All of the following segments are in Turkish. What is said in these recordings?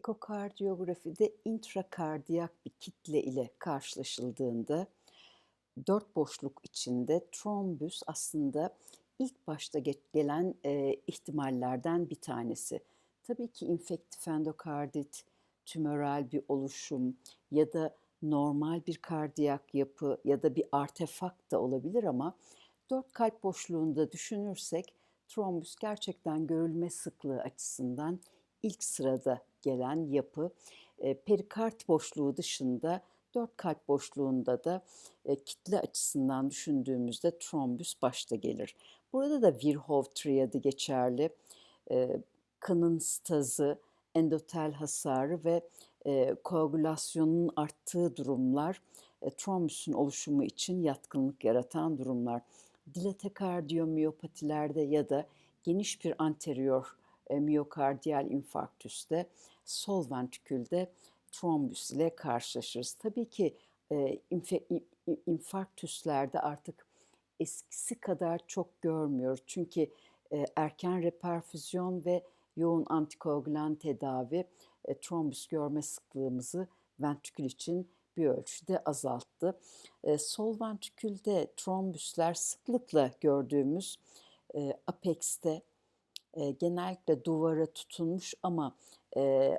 Ekokardiyografide intrakardiyak bir kitle ile karşılaşıldığında dört boşluk içinde trombüs aslında ilk başta gelen e, ihtimallerden bir tanesi. Tabii ki infektif endokardit, tümöral bir oluşum ya da normal bir kardiyak yapı ya da bir artefakt da olabilir ama dört kalp boşluğunda düşünürsek trombüs gerçekten görülme sıklığı açısından ilk sırada gelen yapı. E, perikard boşluğu dışında dört kalp boşluğunda da e, kitle açısından düşündüğümüzde trombüs başta gelir. Burada da Virchow triadı geçerli. E, kanın stazı, endotel hasarı ve e, koagülasyonun arttığı durumlar trombüsün oluşumu için yatkınlık yaratan durumlar. Dilatekardiyomiyopatilerde ya da geniş bir anterior miyokardiyal infarktüste sol ventrikülde trombüs ile karşılaşırız. Tabii ki e, infarktüslerde artık eskisi kadar çok görmüyoruz. Çünkü e, erken reperfüzyon ve yoğun antikoagülan tedavi e, trombüs görme sıklığımızı ventrikül için bir ölçüde azalttı. E, sol ventrikülde trombüsler sıklıkla gördüğümüz e, apex'te e, genellikle duvara tutunmuş ama e,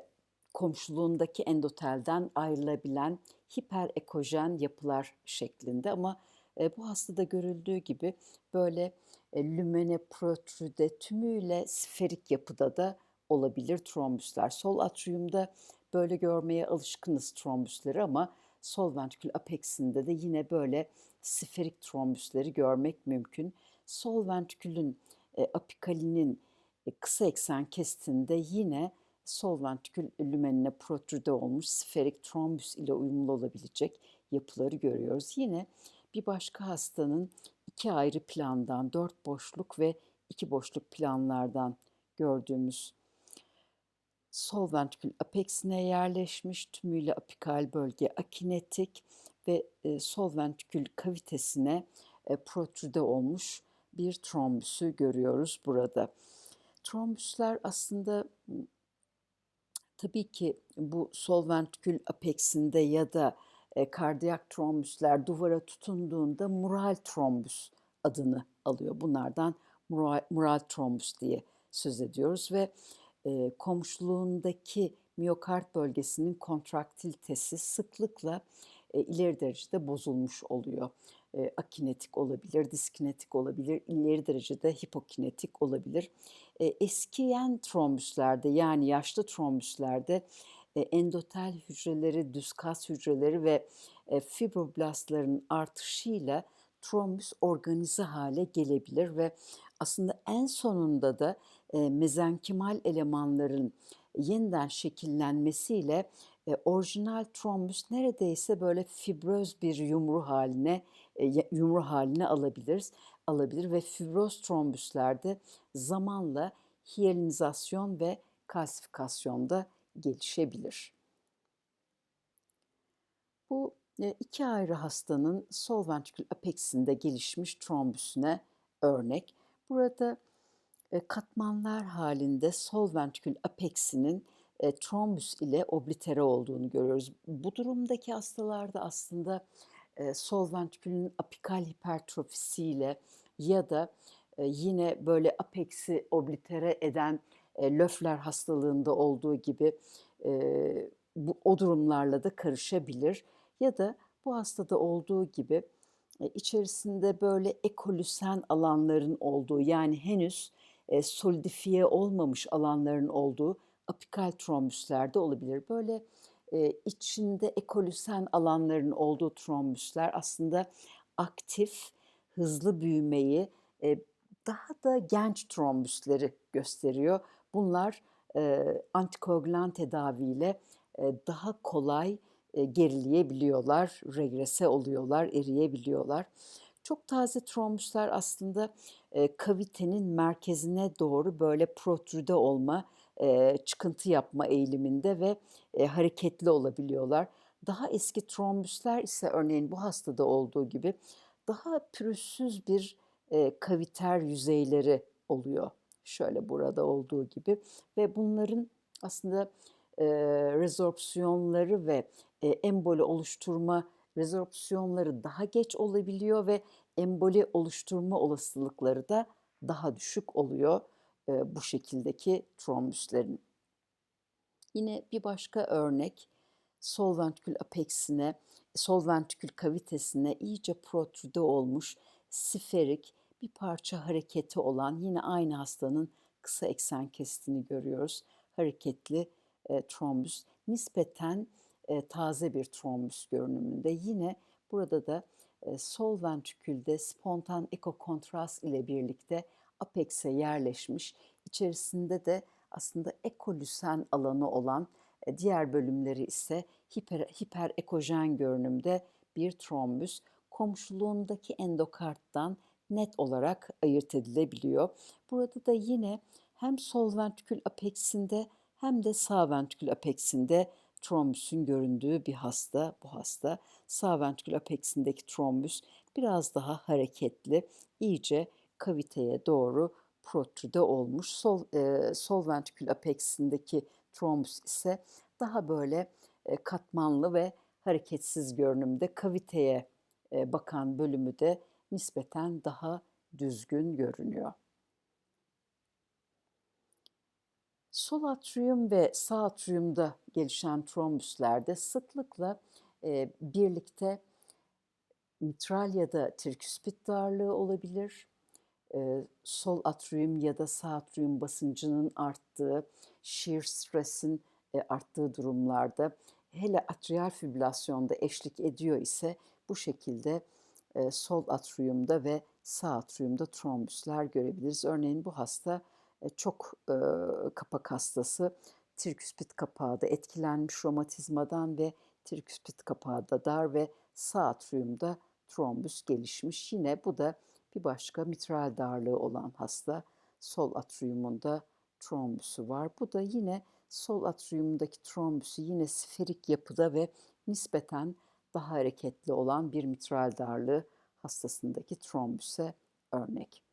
komşuluğundaki endotelden ayrılabilen hiperekojen yapılar şeklinde ama e, bu hastada görüldüğü gibi böyle e, lümene protrüde tümüyle sferik yapıda da olabilir trombüsler. Sol atriumda böyle görmeye alışkınız trombüsleri ama sol ventrikül apexinde de yine böyle sferik trombüsleri görmek mümkün. Sol ventrikülün e, apikalinin kısa eksen kestinde yine sol ventrikül lümenine protrüde olmuş sferik trombüs ile uyumlu olabilecek yapıları görüyoruz. Yine bir başka hastanın iki ayrı plandan, dört boşluk ve iki boşluk planlardan gördüğümüz sol ventrikül apexine yerleşmiş tümüyle apikal bölge akinetik ve e, sol ventrikül kavitesine e, protrüde olmuş bir trombüsü görüyoruz burada. Trombüsler aslında tabii ki bu sol ventrikül apexinde ya da e, kardiyak trombüsler duvara tutunduğunda mural trombüs adını alıyor. Bunlardan mural, mural trombüs diye söz ediyoruz ve e, komşuluğundaki miyokard bölgesinin kontraktilitesi sıklıkla e, ileri derecede bozulmuş oluyor. E, akinetik olabilir, diskinetik olabilir, ileri derecede hipokinetik olabilir. E, eskiyen trombüslerde yani yaşlı trombüslerde e, endotel hücreleri, düz kas hücreleri ve e, fibroblastların artışıyla trombüs organize hale gelebilir ve aslında en sonunda da e, mezenkimal elemanların yeniden şekillenmesiyle e, orijinal trombüs neredeyse böyle fibröz bir yumru haline yumru haline alabiliriz alabilir ve fibroz trombüslerde zamanla hiyelinizasyon ve kalsifikasyonda gelişebilir. Bu e, iki ayrı hastanın sol ventrikül apexinde gelişmiş trombüsüne örnek. Burada e, katmanlar halinde sol ventrikül apexinin e, trombüs ile oblitere olduğunu görüyoruz. Bu durumdaki hastalarda aslında sol ventrikülün apikal hipertrofisiyle ya da yine böyle apexi oblitere eden löfler hastalığında olduğu gibi bu, o durumlarla da karışabilir. Ya da bu hastada olduğu gibi içerisinde böyle ekolüsen alanların olduğu yani henüz solidifiye olmamış alanların olduğu apikal trombüslerde olabilir. Böyle içinde ekolüsen alanların olduğu trombüsler aslında aktif, hızlı büyümeyi, daha da genç trombüsleri gösteriyor. Bunlar e, antikoagülan tedaviyle e, daha kolay e, gerileyebiliyorlar, regrese oluyorlar, eriyebiliyorlar. Çok taze trombüsler aslında e, kavitenin merkezine doğru böyle protrüde olma, e, çıkıntı yapma eğiliminde ve e, hareketli olabiliyorlar. Daha eski trombüsler ise örneğin bu hastada olduğu gibi daha pürüzsüz bir e, kaviter yüzeyleri oluyor. Şöyle burada olduğu gibi ve bunların aslında e, rezorbüsyonları ve e, emboli oluşturma rezorbüsyonları daha geç olabiliyor ve emboli oluşturma olasılıkları da daha düşük oluyor e, bu şekildeki trombüslerin. Yine bir başka örnek sol ventrikül apexine, sol ventrikül kavitesine iyice protrude olmuş siferik bir parça hareketi olan yine aynı hastanın kısa eksen kesitini görüyoruz. Hareketli e, trombüs nispeten e, taze bir trombüs görünümünde. Yine burada da e, sol ventrikülde spontan ekokontrast ile birlikte apex'e yerleşmiş. İçerisinde de aslında ekolüsen alanı olan e, diğer bölümleri ise hiper, hiper ekojen görünümde bir trombüs komşuluğundaki endokarttan net olarak ayırt edilebiliyor. Burada da yine hem sol ventrikül apexinde hem de sağ ventrikül apexinde trombüsün göründüğü bir hasta bu hasta. Sağ ventrikül apexindeki trombüs biraz daha hareketli, iyice kaviteye doğru protrude olmuş. Sol, e, sol ventrikül apexindeki trombüs ise daha böyle e, katmanlı ve hareketsiz görünümde kaviteye e, bakan bölümü de nispeten daha düzgün görünüyor. Sol atrium ve sağ atriumda gelişen trombüslerde sıklıkla e, birlikte mitral ya da triküspit darlığı olabilir. E, sol atrium ya da sağ atrium basıncının arttığı, shear stresin e, arttığı durumlarda hele atrial fibrilasyonda eşlik ediyor ise bu şekilde e, sol atriumda ve sağ atriumda trombüsler görebiliriz. Örneğin bu hasta e, çok e, kapak hastası. Triküspit kapağı da etkilenmiş romatizmadan ve triküspit kapağı da dar ve sağ atriumda trombüs gelişmiş. Yine bu da bir başka mitral darlığı olan hasta. Sol atriumunda trombüsü var. Bu da yine sol atriumdaki trombüsü yine sferik yapıda ve nispeten daha hareketli olan bir mitral darlığı hastasındaki trombüse örnek.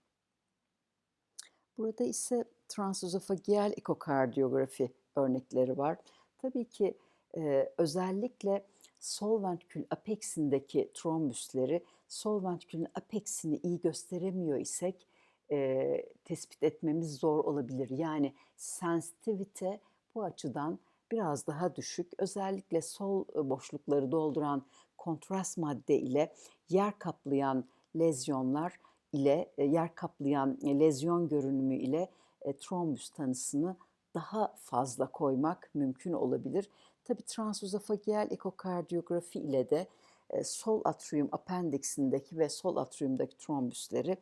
Burada ise transözofageal ekokardiyografi örnekleri var. Tabii ki e, özellikle sol ventrikül apexindeki trombüsleri sol ventrikülün apexini iyi gösteremiyor isek e, tespit etmemiz zor olabilir. Yani sensitivite bu açıdan biraz daha düşük. Özellikle sol boşlukları dolduran kontrast madde ile yer kaplayan lezyonlar ile yer kaplayan lezyon görünümü ile e, trombüs tanısını daha fazla koymak mümkün olabilir. Tabi transözofageal ekokardiyografi ile de sol atrium apendiksindeki ve sol atriumdaki trombüsleri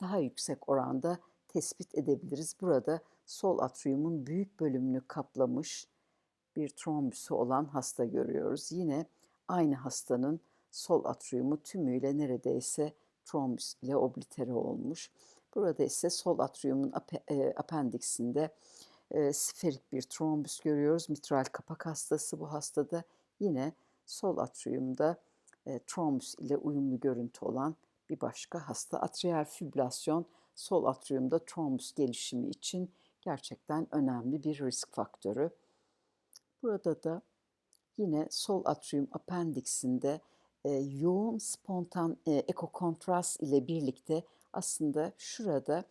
daha yüksek oranda tespit edebiliriz. Burada sol atriumun büyük bölümünü kaplamış bir trombüsü olan hasta görüyoruz. Yine aynı hastanın sol atriumu tümüyle neredeyse trombüs ile oblitere olmuş. Burada ise sol atriumun e, apendiksinde e, sferik bir trombüs görüyoruz. Mitral kapak hastası bu hastada. Yine sol atriumda e, trombüs ile uyumlu görüntü olan bir başka hasta. Atrial fibrilasyon sol atriumda trombüs gelişimi için gerçekten önemli bir risk faktörü. Burada da yine sol atrium apendiksinde e, yoğun spontan e, ekokontrast ile birlikte aslında şurada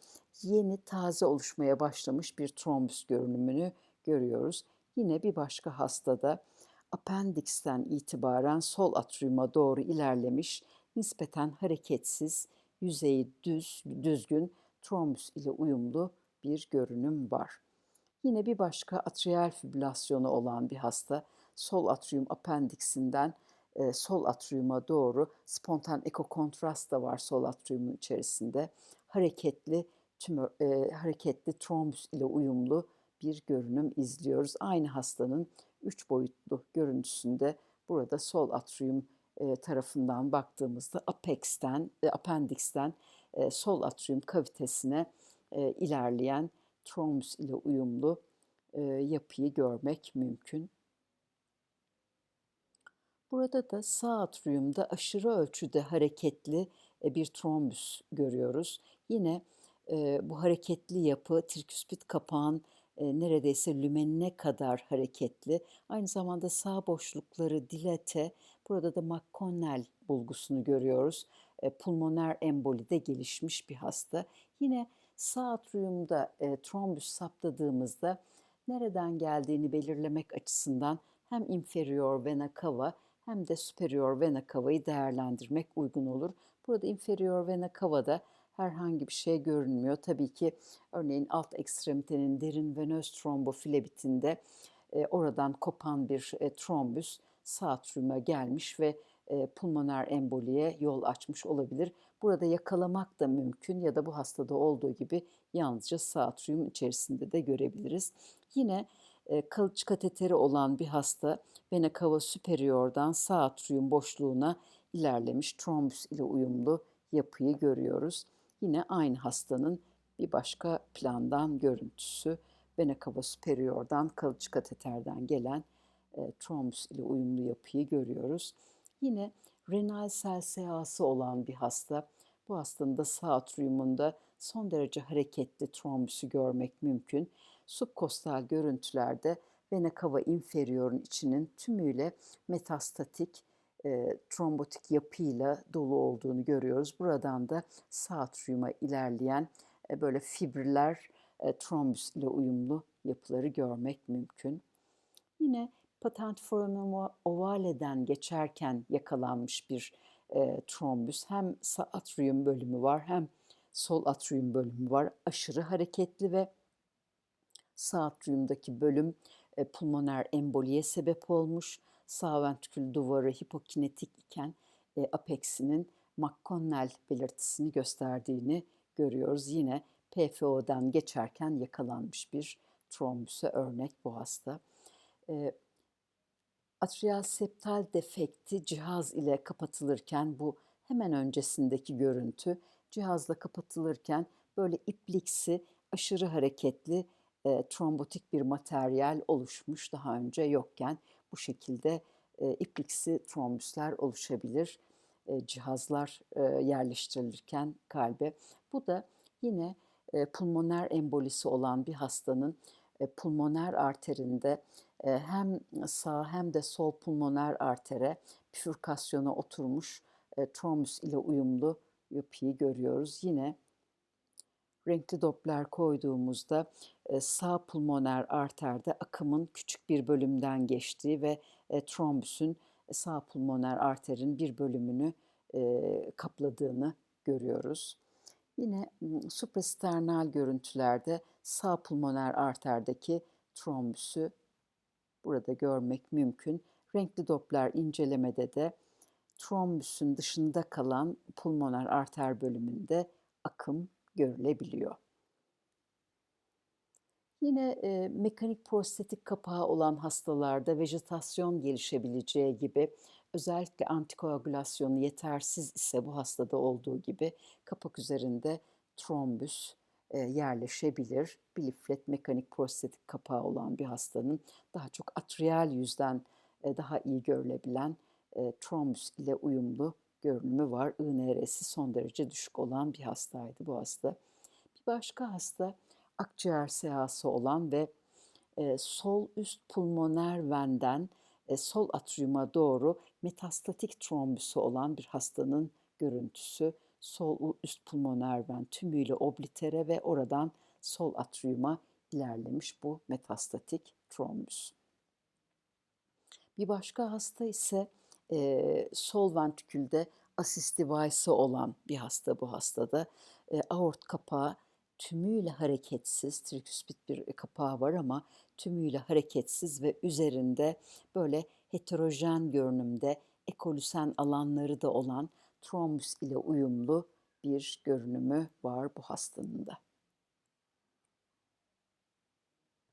yeni taze oluşmaya başlamış bir trombüs görünümünü görüyoruz. Yine bir başka hastada apendiksten itibaren sol atriuma doğru ilerlemiş, nispeten hareketsiz, yüzeyi düz, düzgün trombüs ile uyumlu bir görünüm var. Yine bir başka atrial fibrilasyonu olan bir hasta sol atrium apendiksinden e, sol atriuma doğru spontan ekokontrast da var sol atriumun içerisinde. Hareketli tümör, e, hareketli trombüs ile uyumlu bir görünüm izliyoruz. Aynı hastanın üç boyutlu görüntüsünde burada sol atrium e, tarafından baktığımızda apex'ten, e, appendix'ten e, sol atrium kavitesine ilerleyen trombüs ile uyumlu yapıyı görmek mümkün. Burada da sağ atriumda aşırı ölçüde hareketli bir trombüs görüyoruz. Yine bu hareketli yapı triküspit kapağın eee, neredeyse lümenine kadar hareketli. Aynı zamanda sağ boşlukları dilate. Burada da McConnell bulgusunu görüyoruz. Eee, pulmoner embolide gelişmiş bir hasta. Yine sağ atriumda eee, trombüs saptadığımızda nereden geldiğini belirlemek açısından hem inferior vena cava hem de superior vena cava'yı değerlendirmek uygun olur. Burada inferior vena cava'da herhangi bir şey görünmüyor. Tabii ki örneğin alt ekstremitenin derin venöz trombofilebitinde e, oradan kopan bir e, trombüs sağ atriuma gelmiş ve e, pulmoner emboliye yol açmış olabilir. Burada yakalamak da mümkün ya da bu hastada olduğu gibi yalnızca sağ atrium içerisinde de görebiliriz. Yine e, kalıcı kateteri olan bir hasta vena cava superior'dan sağ atrium boşluğuna ilerlemiş trombüs ile uyumlu yapıyı görüyoruz. Yine aynı hastanın bir başka plandan görüntüsü vena cava superior'dan kalıcı kateterden gelen e, trombüs ile uyumlu yapıyı görüyoruz. Yine renal sel sehası olan bir hasta. Bu hastanın da sağ atriumunda son derece hareketli trombüsü görmek mümkün. Subkostal görüntülerde vena cava inferior'un içinin tümüyle metastatik e, trombotik yapıyla dolu olduğunu görüyoruz. Buradan da sağ atriuma ilerleyen e, böyle fibriller e, trombüs ile uyumlu yapıları görmek mümkün. Yine patent foramen ovaleden geçerken yakalanmış bir e, trombüs. Hem sağ atrium bölümü var hem sol atrium bölümü var. Aşırı hareketli ve sağ atriumdaki bölüm e, pulmoner emboliye sebep olmuş. Sağ ventrikül duvarı hipokinetik iken e, apexinin McConnell belirtisini gösterdiğini görüyoruz. Yine PFO'dan geçerken yakalanmış bir trombüse örnek bu hasta. E, atrial septal defekti cihaz ile kapatılırken bu hemen öncesindeki görüntü cihazla kapatılırken böyle ipliksi aşırı hareketli e, trombotik bir materyal oluşmuş daha önce yokken bu şekilde e, ipliksi trombüsler oluşabilir e, cihazlar e, yerleştirilirken kalbe. Bu da yine e, pulmoner embolisi olan bir hastanın e, pulmoner arterinde e, hem sağ hem de sol pulmoner artere bifürkasyona oturmuş e, trombüs ile uyumlu yapıyı görüyoruz. Yine renkli Doppler koyduğumuzda e, sağ pulmoner arterde akımın küçük bir bölümden geçtiği ve e, trombüsün sağ pulmoner arterin bir bölümünü e, kapladığını görüyoruz. Yine suprasternal görüntülerde sağ pulmoner arterdeki trombüsü burada görmek mümkün. Renkli Doppler incelemede de trombüsün dışında kalan pulmoner arter bölümünde akım görülebiliyor. Yine e, mekanik prostetik kapağı olan hastalarda vejetasyon gelişebileceği gibi özellikle antikoagülasyonu yetersiz ise bu hastada olduğu gibi kapak üzerinde trombüs e, yerleşebilir. Biliflet mekanik prostetik kapağı olan bir hastanın daha çok atrial yüzden e, daha iyi görülebilen e, trombüs ile uyumlu görünümü var. INR'si son derece düşük olan bir hastaydı bu hasta. Bir başka hasta akciğer sehası olan ve e, sol üst pulmoner venden e, sol atriuma doğru metastatik trombüsü olan bir hastanın görüntüsü. Sol üst pulmoner ven tümüyle oblitere ve oradan sol atriuma ilerlemiş bu metastatik trombüs. Bir başka hasta ise e, sol ventrikülde assist device'ı olan bir hasta bu hastada. E, aort kapağı tümüyle hareketsiz, triküspit bir kapağı var ama tümüyle hareketsiz ve üzerinde böyle heterojen görünümde ekolüsen alanları da olan trombüs ile uyumlu bir görünümü var bu hastanın da.